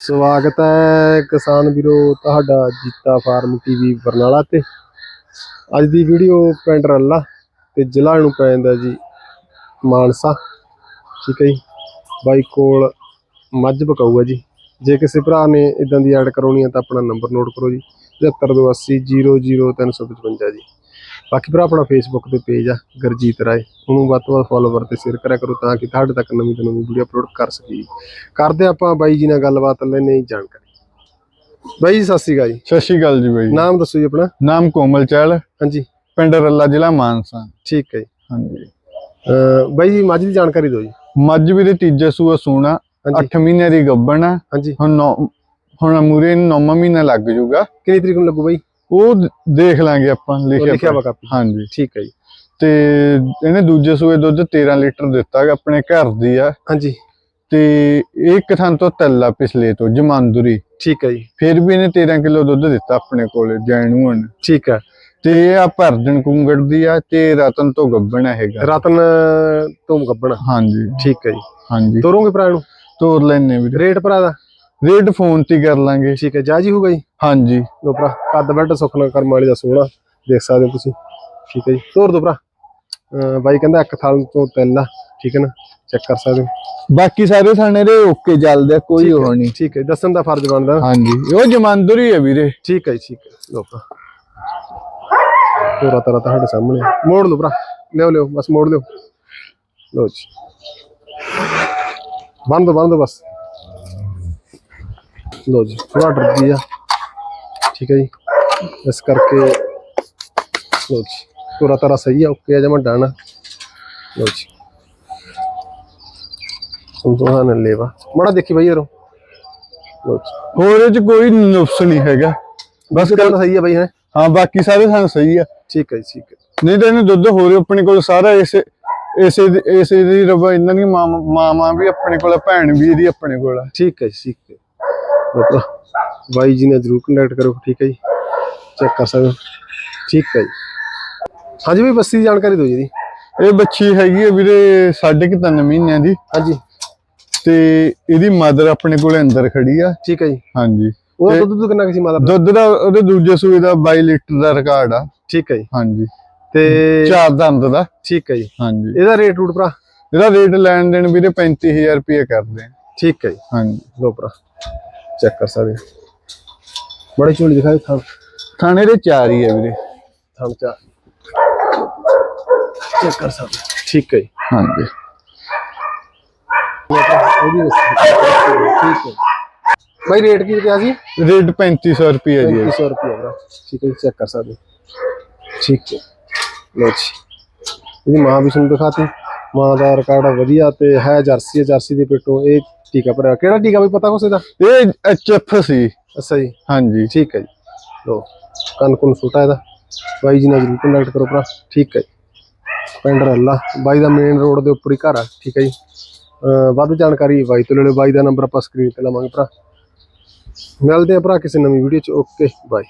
ਸਵਾਗਤ ਹੈ ਕਿਸਾਨ ਵੀਰੋ, ਤੁਹਾਡਾ ਜੀਤਾ ਫਾਰਮ ਟੀਵੀ ਬਰਨਾਲਾ ਤੇ। ਅੱਜ ਦੀ ਵੀਡੀਓ ਪਿੰਡ ਰੱਲਾ ਤੇ ਜ਼ਿਲ੍ਹਾ ਨੂੰ ਪੈ ਜਾਂਦਾ ਜੀ ਮਾਨਸਾ। ਠੀਕ ਹੈ ਜੀ, ਬਾਈ ਕੋਲ ਮੱਝ ਬਕਾਊ ਹੈ ਜੀ। ਜੇ ਕਿਸੇ ਭਰਾ ਨੇ ਇਦਾਂ ਦੀ ਐਡ ਕਰਾਉਣੀ ਹੈ ਤਾਂ ਆਪਣਾ ਨੰਬਰ ਨੋਟ ਕਰੋ ਜੀ 7528000355 ਜੀ। ਬਾਕੀ ਭਰਾ ਆਪਣਾ ਫੇਸਬੁੱਕ ਤੇ ਪੇਜ ਆ ਗਰਜੀਤ ਰਾਏ। ਉਹਨੂੰ ਵੱਧ ਤੋਂ ਵੱਧ ਫੋਲੋਵਰ ਤੇ ਸ਼ੇਅਰ ਕਰਿਆ ਕਰੋ ਤਾਂ ਕਿ ਤੁਹਾਡੇ ਤੱਕ ਨਵੀਂ ਤੋਂ ਨਵੀਂ ਵੀਡੀਓ ਅਪਲੋਡ ਕਰ ਸਕੀਏ। ਕਰਦੇ ਆਪਾਂ ਬਾਈ ਜੀ ਨਾਲ ਗੱਲਬਾਤ ਲੈਣੇ ਹੀ ਜਾਣਕਾਰੀ। ਬਾਈ ਜੀ ਸਤਿ ਸ਼੍ਰੀ ਅਕਾਲ ਜੀ। ਸਤਿ ਸ਼੍ਰੀ ਅਕਾਲ ਜੀ ਬਾਈ ਨਾਮ ਦੱਸੋ ਜੀ ਆਪਣਾ? ਨਾਮ ਕੋਮਲ ਚਹਿਲ। ਹਾਂਜੀ। ਪਿੰਡ ਰੱਲਾ ਜ਼ਿਲ੍ਹਾ ਮਾਨਸਾ। ਠੀਕ ਹੈ ਜੀ। ਹਾਂਜੀ। ਬਾਈ ਜੀ ਮੱਝ ਦੀ ਜਾਣਕਾਰੀ ਦਿਓ ਜੀ। ਮੱਝ ਵੀਰੇ ਤੀਜੇ ਸੂਆ ਸੂਣਾ ਹਾਂਜੀ। 8 ਮਹੀਨੇ ਦੀ ਗੱਭਣ ਆ। ਹਾਂਜੀ। ਹੁਣ ਨੌ ਹੁਣ ਮੂਰੇ 9 ਮਹੀਨਾ ਲੱਗ ਜਾਊਗਾ। ਕਿੰਨੀ ਤਰੀਕ ਨੂੰ ਲੱਗੂ ਬਾਈ? ਉਹ ਦੇਖ ਲਾਂਗੇ ਆਪਾਂ ਲਿਖਿਆ ਲਿਖਿਆ ਵਾ। ਕਾਪੀ। ਹਾਂਜੀ। ਠੀਕ ਹੈ ਜੀ। ਤੇ ਇਹਨੇ ਦੂਜੇ ਸੂਏ ਦੁੱਧ 13 ਲੀਟਰ ਦਿੱਤਾ ਆਪਣੇ ਘਰ ਦੀ ਆ। ਹਾਂਜੀ। ਤੇ ਇਹ ਇੱਕ ਥਾਂ ਤੋਂ ਤੱਲਾ ਪਿਛਲੇ ਤੋਂ ਜਮਾਂਦੁਰੀ। ਠੀਕ ਹੈ ਜੀ। ਫਿਰ ਵੀ ਇਹਨੇ 13 ਕਿਲੋ ਦੁੱਧ ਦਿੱਤਾ ਆਪਣੇ ਕੋਲੇ ਜੈਨੂਨ ਠੀਕ ਹੈ। ਤੇ ਇਹ ਆ ਭਰਦਣ ਕੁੰਗੜ ਦੀ ਆ ਤੇ ਰਤਨ ਤੋਂ ਗੱਭਣ ਆ ਹੈਗਾ। ਰਤਨ ਤੋਂ ਗੱਬਣਾ ਹਾਂਜੀ। ਠੀਕ ਹੈ ਜੀ। ਹਾਂਜੀ। ਤੋਰੋਂਗੇ ਭਰਾ ਨੂੰ ਤੋਰ ਲੈਣੇ ਵੀਰੇ। ਰੇਟ ਭਰਾ ਦਾ? ਰੇਟ ਫੋਨ ਤੇ ਕਰ ਲਾਂਗੇ। ਠੀਕ ਹੈ ਜਾਜੀ ਹੋਊਗਾ ਜੀ? ਹਾਂਜੀ। ਲੋ ਭਰਾ ਕੱਦ ਬੈੱਡ ਸੁਖਨਾ ਕਰਮ ਵਾਲੀ ਦਾ ਸੋਹਣਾ ਦੇਖ ਸਕਦੇ ਹੋ ਤੁਸੀਂ। ਠੀਕ ਹੈ ਜੀ। ਤੋਰ ਦੋ ਭਰਾ। ਬਾਈ ਕਹਿੰਦਾ ਇੱਕ ਥਾਲ ਤੋਂ ਤਿੰਨ ਆ ਠੀਕ ਹੈ ਨਾ? ਚੈੱਕ ਕਰ ਸਕਦੇ ਹੋ। ਬਾਕੀ ਸਾਰੇ ਥਾਣੇ ਦੇ ਓਕੇ ਚੱਲਦੇ ਆ, ਕੋਈ ਉਹ ਨਹੀਂ। ਠੀਕ ਹੈ ਦੱਸਣ ਦਾ ਫਰਜ਼ ਬਣਦਾ। ਹਾਂਜੀ। ਉਹ ਜਮਾਂਦਰੀ ਹੈ ਵੀਰੇ। ਠੀਕ ਹੈ ਠੀਕ ਹੈ। ਲੋ ਭਰਾ। ਤੋਰਾ ਤਰਾ ਤੁਹਾਡੇ ਸਾਹਮਣੇ। ਮੋੜ ਲਓ ਭਰਾ। ਲਿਓ ਲਿਓ ਬਸ ਮੋੜ ਲਿਓ। ਲੋ ਜੀ। ਬੰਦ ਬੰਦ ਬਸ। ਲੋ ਜੀ ਥੋੜਾ ਡਰਦੀ ਆ। ਠੀਕ ਹੈ ਜੀ। ਇਸ ਕਰਕੇ ਲੋ ਜੀ ਤੋਰਾ ਤਰਾ ਸਹੀ ਆ ਓਕੇ ਆ ਜਮਾ ਡਾਣਾ ਲੋ ਜੀ। ਸੰਤੋਹਾ ਨੇ ਲੈਵਾ। ਮੜਾ ਦੇਖੀ ਬਈ ਯਾਰੋ। ਲੋ ਜੀ। ਹੋਰ ਇਹ ਚ ਕੋਈ ਨੁਕਸ ਨਹੀਂ ਹੈਗਾ। ਬਸ ਗੱਲ ਸਹੀ ਆ ਬਈ ਹੈ? ਹਾਂ ਬਾਕੀ ਸਾਰੇ ਥਾਂ ਸਹੀ ਆ। ਠੀਕ ਹੈ ਠੀਕ ਹੈ ਨਹੀਂ ਤਾਂ ਇਹਨੇ ਦੁੱਧ ਹੋਰ ਆਪਣੇ ਕੋਲ ਸਾਰਾ ਇਸੇ ਇਸੇ ਦੀ- ਇਸੇ ਦੀ ਰਵਾ ਇਹਨਾਂ ਦੀ ਮਾਂ ਮਾਂ ਵੀ ਆਪਣੇ ਕੋਲ ਭੈਣ ਵੀ ਇਹਦੀ ਆਪਣੇ ਕੋਲ ਠੀਕ ਹੈ ਠੀਕ ਹੈ ਬਾਬਾ ਬਾਈ ਜੀ ਨਾਲ ਜਰੂਰ ਕੰਟੈਕਟ ਕਰੋ ਠੀਕ ਹੈ ਜੀ। ਚੈੱਕ ਕਰ ਸਕਦੇ ਠੀਕ ਹੈ ਜੀ। ਹਾਂਜੀ ਵੀ ਬੱਸੀ ਦੀ ਜਾਣਕਾਰੀ ਦਿਓ ਜੀ। ਇਹ ਬੱਚੀ ਹੈਗੀ ਹੈ ਵੀਰੇ ਸਾਢੇ ਕੁ ਤਿੰਨ ਮਹੀਨਿਆਂ ਦੀ। ਹਾਂਜੀ। ਤੇ ਇਹਦੀ ਮਦਰ ਆਪਣੇ ਕੋਲ ਅੰਦਰ ਖੜੀ ਆ। ਠੀਕ ਹੈ ਜੀ। ਹਾਂਜੀ। ਉਹਦਾ ਦੁੱਧ ਦੁੱਧ ਕਿੰਨਾ ਕਿਸੇ ਮਾਦਾ ਦੁੱਧ ਦਾ ਉਹਦੇ ਦੂਜੇ ਸੂਏ ਦਾ 22 ਲੀਟਰ ਦਾ ਰਿਕਾਰਡ ਆ। ਠੀਕ ਹੈ ਜੀ। ਹਾਂਜੀ। ਤੇ ਚਾਰ ਦੰਦ ਦਾ। ਠੀਕ ਹੈ ਜੀ। ਹਾਂਜੀ। ਇਹਦਾ ਰੇਟ ਰੂਟ ਭਰਾ? ਇਹਦਾ ਰੇਟ ਲੈਣ ਦੇਣ ਵੀਰੇ 35000 ਰੁਪਏ ਕਰਦੇ ਆ। ਠੀਕ ਹੈ ਜੀ। ਹਾਂਜੀ। ਲੋ ਭਰਾ। ਚੈੱਕ ਕਰ ਸਕਦੇ ਹੋ ਬੜੀ ਝੋਲੀ ਦਿਖਾਈ ਥਾਂ ਥਾਣੇ ਦੇ ਚਾਰ ਹੀ ਆ ਵੀਰੇ ਥਾਂ ਚਾ ਚੈੱਕ ਕਰ ਸਕਦੇ ਹੋ। ਠੀਕ ਹੈ ਜੀ ਹਾਂਜੀ ਲਓ ਭਰਾ, ਉਹਦੀ ਬੱਸੀ। ਠੀਕ ਹੈ ਬਾਈ ਰੇਟ ਕੀ ਕਿਹਾ ਸੀ ਰੇਟ 3500 ਰੁਪਏ ਜੀ ਹੈ। 3500 ਰੁਪਏ ਦਾ ਠੀਕ ਹੈ ਜੀ ਚੈੱਕ ਕਰ ਸਕਦੇ ਹੋ। ਠੀਕ ਹੈ ਲੋ ਜੀ ਇਹਦੀ ਮਾਂ ਵੀ ਤੁਹਾਨੂੰ ਦਿਖਾਤੀ ਮਾਂ ਦਾ ਰਿਕਾਰਡ ਵਧੀਆ ਤੇ ਹੈ ਜਰਸੀ ਹੈ ਜਰਸੀ ਦੇ ਪੇਟੋਂ ਇਹ ਟੀਕਾ ਭਰਿਆ। ਕਿਹੜਾ ਟੀਕਾ ਵੀ ਪਤਾ ਕੁਛ ਇਹਦਾ ਇਹ ਐਚਐਫ ਸੀ। ਅੱਛਾ ਜੀ। ਹਾਂਜੀ। ਠੀਕ ਹੈ ਜੀ। ਲੋ ਕੰਨ ਕੁਨ ਛੋਟਾ ਇਹਦਾ। ਬਾਈ ਜੀ ਨਾਲ ਜਰੂਰ ਕੰਟੈਕਟ ਕਰੋ ਭਰਾ। ਠੀਕ ਹੈ ਪਿੰਡ ਰੱਲਾ। ਬਾਈ ਦਾ ਮੇਨ ਰੋਡ ਦੇ ਉੱਪਰ ਹੀ ਘਰ ਆ। ਠੀਕ ਹੈ ਜੀ। ਵੱਧ ਜਾਣਕਾਰੀ ਬਾਈ ਤੋਂ ਲੈ ਲਿਓ। ਬਾਈ ਦਾ ਨੰਬਰ ਆਪਾਂ ਸਕਰੀਨ ਤੇ ਲਵਾਂਗੇ ਭਰਾ। ਮਿਲਦੇ ਆ ਭਰਾ ਕਿਸੇ ਨਵੀਂ ਵੀਡੀਓ ਚ। Okay bye